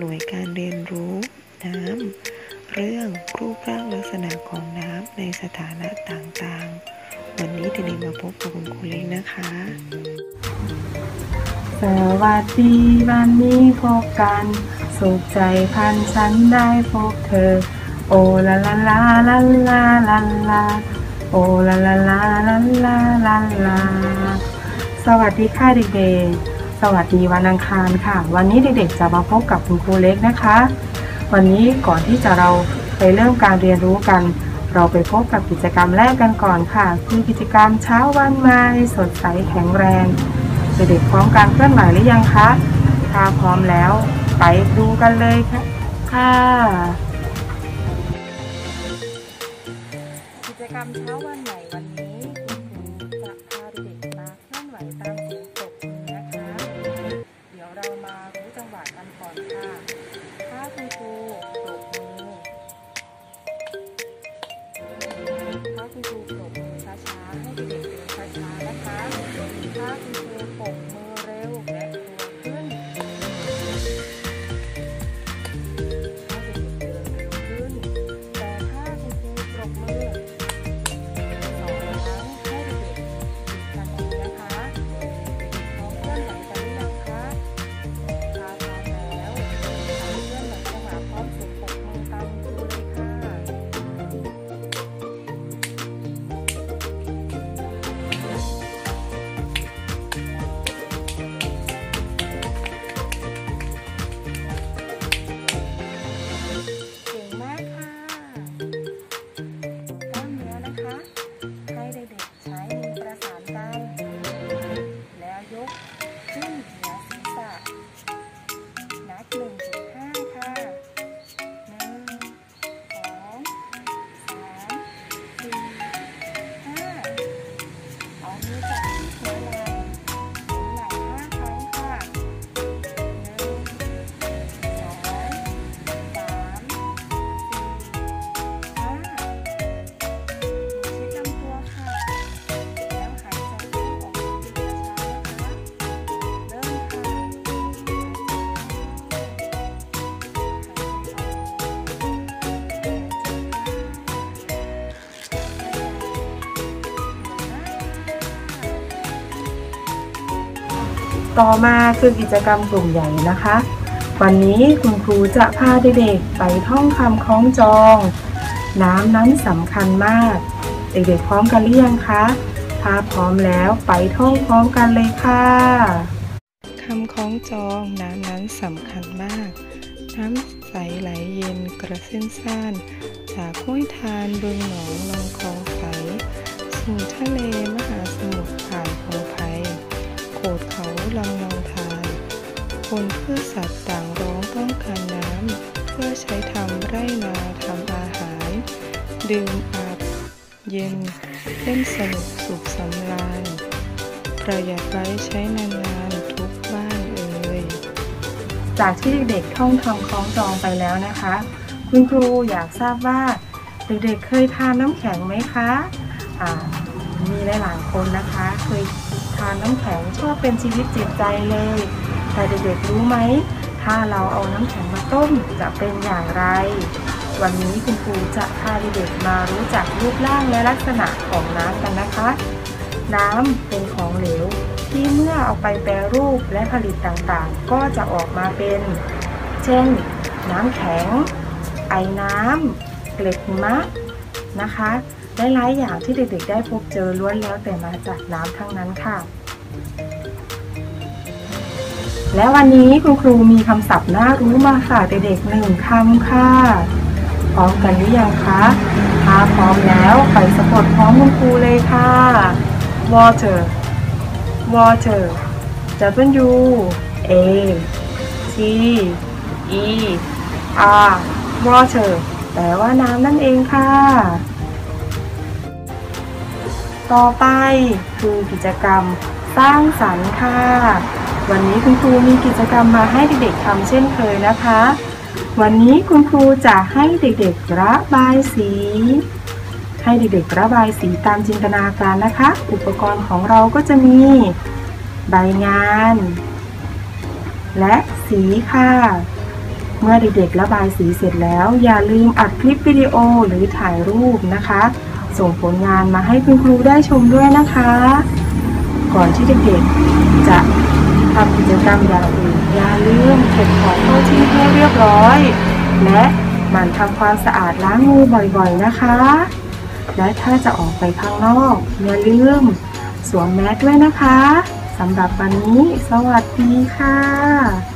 หน่วยการเรียนรู้น้ำ เรื่องรูปร่างลักษณะของน้ำในสถานะต่างๆ วันนี้เด็กมาพบกับคุณครูเล็กนะคะ สวัสดีวันนี้พบกัน สุขใจพันฉันได้พบเธอ โอลาลาลาลาลาลาลาโอลาลาลาลาลาลาลาสวัสดีค่ะเด็กๆ สวัสดีวันอังคารค่ะ วันนี้เด็กๆจะมาพบกับคุณครูเล็กนะคะ วันนี้ก่อนที่จะเราไปเริ่มการเรียนรู้กัน เราไปพบกับกิจกรรมแรกกันก่อนค่ะ คือกิจกรรมเช้าวันใหม่สดใสแข็งแรงเด็กๆพร้อมการเคลื่อนไหวหรือยังคะถ้าพร้อมแล้วไปดูกันเลยค่ะค่ะกิจกรรมเช้าวันใหม่วันนี้ ต่อมาคือกิจกรรมกลุ่มใหญ่นะคะ วันนี้คุณครูจะพาเด็กๆไปท่องคำคล้องจอง น้ำนั้นสำคัญมาก เด็กๆพร้อมกันหรือยังคะถ้าพร้อมแล้วไปท่องพร้อมกันเลยค่ะคำคล้องจองน้ำนั้นสำคัญมาก น้ำใสไหลเย็นกระเส้นซ่านจากห้วยทานบึงหนองลงคลองใสสู่ทะเลมหาสมุทร เพื่อใช้ทำไร่นาทำอาหาร ดื่มอาบเย็น เล่นสนุกสุขสำราญ ประหยัดไว้ใช้นานๆทุกบ้านเอ่ยจากที่เด็กๆท่องคำคล้องจองไปแล้วนะคะ คุณครูอยากทราบว่าเด็กๆเคยทานน้ำแข็งไหมคะอ่ามีหลายๆคนนะคะ เคยทานน้ำแข็งชอบเป็นชีวิตจิตใจเลย แต่เด็กๆรู้ไหม ถ้าเราเอาน้ำแข็งมาต้มจะเป็นอย่างไร วันนี้คุณครูจะพาเด็กๆมารู้จักรูปร่างและลักษณะของน้ำกันนะคะ น้ำเป็นของเหลวที่เมื่อเอาไปแปรรูปและผลิตต่างๆ ก็จะออกมาเป็น เช่น น้ำแข็ง ไอน้ำเกล็ดมะนะคะหลายๆอย่างที่เด็กๆได้พบเจอล้วนแล้วแต่มาจากน้ำทั้งนั้นค่ะ และวันนี้คุณครูมีคำศัพท์น่ารู้มาฝากเด็กๆหนึ่งคำค่ะพร้อมกันหรือยังคะถ้าพร้อมแล้วไปสะกดพร้อมคุณครูเลยค่ะ water water W A T E R water แปลว่าน้ำนั่นเองค่ะ ต่อไปคือกิจกรรม สร้างสรรค์ค่ะ วันนี้คุณครูมีกิจกรรมมาให้เด็กๆทำเช่นเคยนะคะ วันนี้คุณครูจะให้เด็กๆระบายสี ให้เด็กๆระบายสีตามจินตนาการนะคะ อุปกรณ์ของเราก็จะมี ใบงาน และสีค่ะเมื่อเด็กๆระบายสีเสร็จแล้ว อย่าลืมอัดคลิปวิดีโอหรือถ่ายรูปนะคะ ส่งผลงานมาให้คุณครูได้ชมด้วยนะคะ ก่อนที่เด็กๆจะทำกิจกรรมอย่างอื่นอย่าลืมเก็บของเข้าที่ให้เรียบร้อย และหมั่นทำความสะอาดล้างมือบ่อยๆนะคะ และถ้าจะออกไปข้างนอก อย่าลืมสวมแมสด้วยนะคะสำหรับวันนี้ สวัสดีค่ะ